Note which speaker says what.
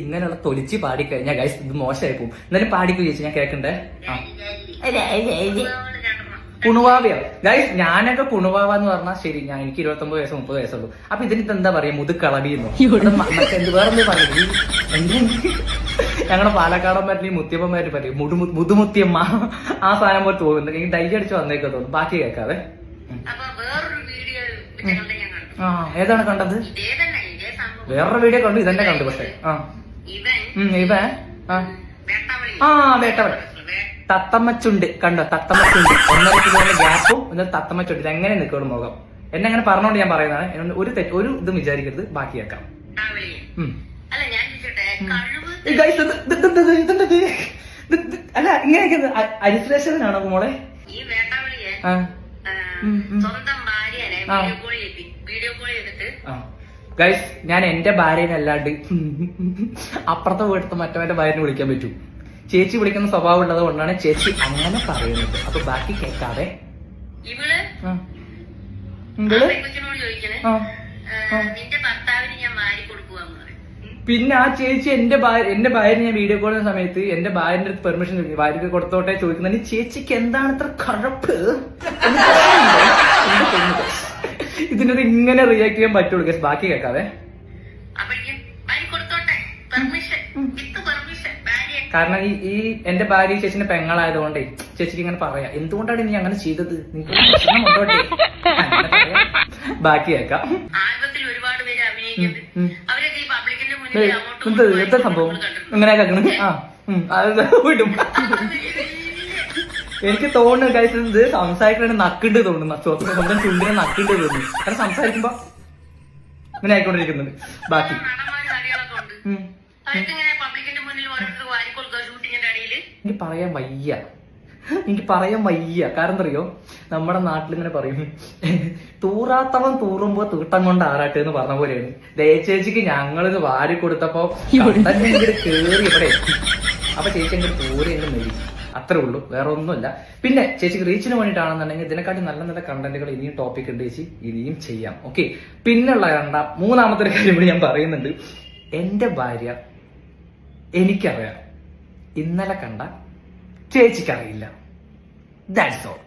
Speaker 1: ഇങ്ങനെയുള്ള തൊലിച്ച് പാടിക്കഴിഞ്ഞാൽ ഗൈസ് ഇത് മോശമായി പോകും എന്നാലും പാടിക്കു ചേച്ചി? ഞാൻ കേൾക്കണ്ടേ? കുണുവാവയോ? ഗൈസ് ഞാനൊക്കെ കുണുവാവ എന്ന് പറഞ്ഞാൽ ശരി ഞാൻ എനിക്ക് ഇരുപത്തൊമ്പത് വയസ്സ് മുപ്പത് വയസ്സുള്ളൂ അപ്പൊ ഇതിനിട്ട് എന്താ പറയാ? മുതുക്കളവിയെന്നോ വേറെ എന്ത് വേറെന്ത് പറയുന്നത് ഞങ്ങളുടെ പാലക്കാടൻ ഈ മുത്തിയപ്പന്മാര് പറയും മുടു മുതുമുത്തിയമ്മ. ആ സാധനം പോലെ തോന്നുന്നു എനിക്ക് ഡൈലി അടിച്ച് വന്നേക്കോ തോന്നുന്നു ബാക്കി കേൾക്കാതെ ആ ഏതാണ് കണ്ടത്? വേറൊരു വീഡിയോ കണ്ടു ഇതന്നെ കണ്ടു പക്ഷെ. ആ.
Speaker 2: ഇവൻ
Speaker 1: ആ.
Speaker 2: വേട്ടവളി.
Speaker 1: തത്തമ്മച്ചുണ്ട്. കണ്ടോ തത്തമ്മച്ചുണ്ട്. ഒന്നര കിലോന്റെ ഗ്യാപ്പും എന്നിട്ട് തത്തമ്മച്ചുണ്ട്. ഇത് എങ്ങനെ നിൽക്കണം മുഖം എന്നെ അങ്ങനെ പറഞ്ഞോണ്ട് ഞാൻ പറയുന്നതാണ്. ഒരു തെറ്റ് ഒരു ഇത് വിചാരിക്കരുത്. ബാക്കിയാക്കാം
Speaker 2: അല്ല
Speaker 1: ഇങ്ങനെയൊക്കെ അരിശ്രേഷനാണോ മോളെ?
Speaker 2: ഈ വേട്ടാവളിയെ സ്വന്തം ഭാര്യനെ
Speaker 1: ഗൈസ് ഞാൻ എന്റെ ഭാര്യനെ അല്ലാണ്ട് അപ്പുറത്തെ വീട്ടിൽ മറ്റവന്റെ ഭാര്യനെ വിളിക്കാൻ പറ്റൂ. ചേച്ചി വിളിക്കുന്ന സ്വഭാവം ഉള്ളത് കൊണ്ടാണ് ചേച്ചി അങ്ങനെ പറയുന്നത്. അപ്പൊ ബാക്കി കേൾക്കാതെ പിന്നെ ആ ചേച്ചി എന്റെ ഭാര്യ എന്റെ ഭാര്യ ഞാൻ വീഡിയോ കോൾ ചെയ്യുന്ന സമയത്ത് എന്റെ ഭാര്യന്റെ അടുത്ത് പെർമിഷൻ ചോദിക്കും. ഭാര്യക്ക് കൊടുത്തോട്ടെ ചോദിക്കുന്നതിന് ചേച്ചിക്ക് എന്താണ് ഇത്ര കഴപ്പ് ഇതിനൊരു ഇങ്ങനെ റിയാക്ട് ചെയ്യാൻ പറ്റുള്ളൂ. ഗസ് ബാക്കി
Speaker 2: കേൾക്കാവേ.
Speaker 1: കാരണം ഈ ഈ എന്റെ ഭാര്യ ചേച്ചിന്റെ പെങ്ങളായതുകൊണ്ടേ ചേച്ചിക്ക് ഇങ്ങനെ പറയാം. എന്തുകൊണ്ടാണ് നീ അങ്ങനെ ചെയ്തത്? ബാക്കി കേൾക്കാം. എന്താ സംഭവം. ഇങ്ങനെ കേൾക്കണം ആ അത് വിടും. എനിക്ക് തോന്നുന്നു കഴിച്ചത് ഇത് സംസാരിക്കണ നക്കുണ്ട് തോന്നുന്നു. സ്വന്തം സ്വന്തം ചുണ്ടിനെ നക്കുണ്ട് തോന്നുന്നു. കാരണം സംസാരിക്കുമ്പോ ഇങ്ങനെ ആയിക്കൊണ്ടിരിക്കുന്നുണ്ട്. ബാക്കി. എനിക്ക് പറയാൻ വയ്യ. എനിക്ക് പറയാൻ വയ്യ. കാരണം അറിയോ നമ്മുടെ നാട്ടിൽ ഇങ്ങനെ പറയും. തൂറാത്തവൻ തൂറുമ്പോ തീട്ടം കൊണ്ട് ആറാട്ട് എന്ന് പറഞ്ഞ പോലെയാണ്. ദയച്ചേച്ചിക്ക് ഞങ്ങളിത് വാരി കൊടുത്തപ്പോ കേറി ഇവിടെ എത്തി. അപ്പൊ ചേച്ചി എങ്ങനെ തൂറി എന്നെ മെരി അത്രേ ഉള്ളൂ. വേറെ ഒന്നുമില്ല. പിന്നെ ചേച്ചിക്ക് റീച്ചിന് വേണ്ടിയിട്ടാണെന്നുണ്ടെങ്കിൽ ഇതിനെക്കാട്ടി നല്ല നല്ല കണ്ടന്റുകൾ ഇനിയും ടോപ്പിക് ഉണ്ട് ചേച്ചി. ഇനിയും ചെയ്യാം. ഓക്കെ പിന്നുള്ള രണ്ടാം മൂന്നാമത്തെ ഒരു കാര്യം ഞാൻ പറയുന്നുണ്ട്. എന്റെ ഭാര്യ എനിക്കറിയാം. ഇന്നലെ കണ്ട ചേച്ചിക്കറിയില്ല. That's all